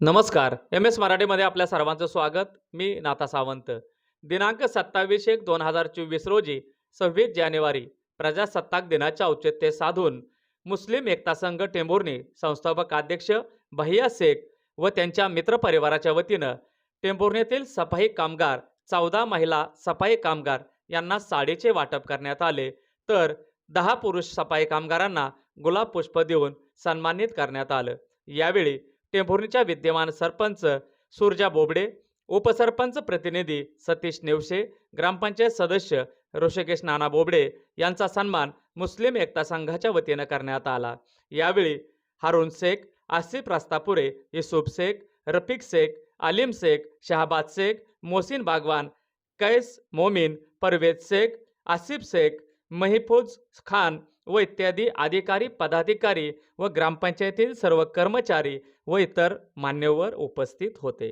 नमस्कार. M S मराठीमध्ये आपल्या सर्वांचं स्वागत. मी नाथा सावंत. दिनांक सत्तावीस एक दोन हजार चोवीस रोजी सव्वीस जानेवारी प्रजासत्ताक दिनाचे औचित्य साधून मुस्लिम एकता संघ टेंभुर्णी संस्थापक अध्यक्ष भैया शेख व त्यांच्या मित्रपरिवाराच्या वतीनं टेंभुर्णीतील सफाई कामगार चौदा महिला सफाई कामगार यांना साडीचे वाटप करण्यात आले. तर दहा पुरुष सफाई कामगारांना गुलाब पुष्प देऊन सन्मानित करण्यात आलं. यावेळी टेंभुर्णीच्या विद्यमान सरपंच सुरजा बोबडे उपसरपंच प्रतिनिधी सतीश नेवशे ग्रामपंचायत सदस्य ऋषिकेश नाना बोबडे यांचा सन्मान मुस्लिम एकता संघाच्या वतीनं करण्यात आला. यावेळी हारून शेख आसिफ रास्तापुरे युसुफ शेख रफिक शेख आलिम शेख शहाबाद शेख मोसिन बागवान कैस मोमीन परवेज शेख आसिफ शेख महिफूज खान व इत्यादी अधिकारी पदाधिकारी व ग्रामपंचायतीतील सर्व कर्मचारी व इतर मान्यवर उपस्थित होते.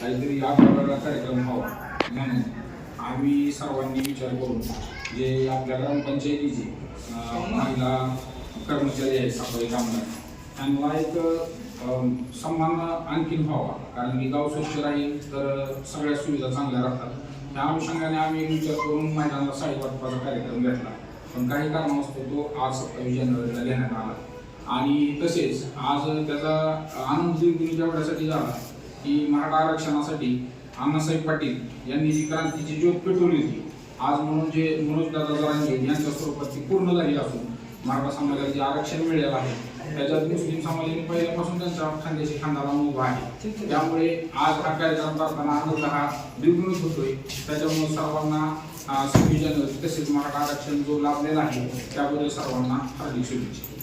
काहीतरी या प्रकारचा कार्यक्रम व्हावा. म्हणून आम्ही सर्वांनी विचार करून जे आपल्या ग्रामपंचायतीचे महिला कर्मचारी आहेत सफाई कामगार त्यांना एक सन्मान आणखीन व्हावा. कारण की गाव स्वच्छ राहील तर सगळ्या सुविधा चांगल्या राहतात. त्या अनुषंगाने आम्ही विचार करून महिलांना साडी वाटपाचा कार्यक्रम घेतला. पण काही कारणास्तव तो आज सत्तावीस जानेवारीला घेण्यात आला. आणि तसेच आज त्याचा आनंद दिलगिरी जेवढ्यासाठी झाला की मराठा आरक्षणासाठी अण्णासाहेब पाटील यांनी जी क्रांतीची ज्योत पेटवली होती आज म्हणून जे मनोजदादा जरांगे यांच्या स्वरूपात ती पूर्ण झाली असून मराठा समाजाला जे आरक्षण मिळेल आहे. त्याच्यात मुस्लिम समाजाने पहिल्यापासून त्यांच्या खांद्याशी खांदा लावून उभा आहे. त्यामुळे आज हा कार्यक्रम करताना आनंद हा द्विगुणित होतोय. त्याच्यामुळे सर्वांना संविधान तसेच मराठा आरक्षण जो लाभलेला आहे त्याबद्दल सर्वांना हार्दिक शुभेच्छा.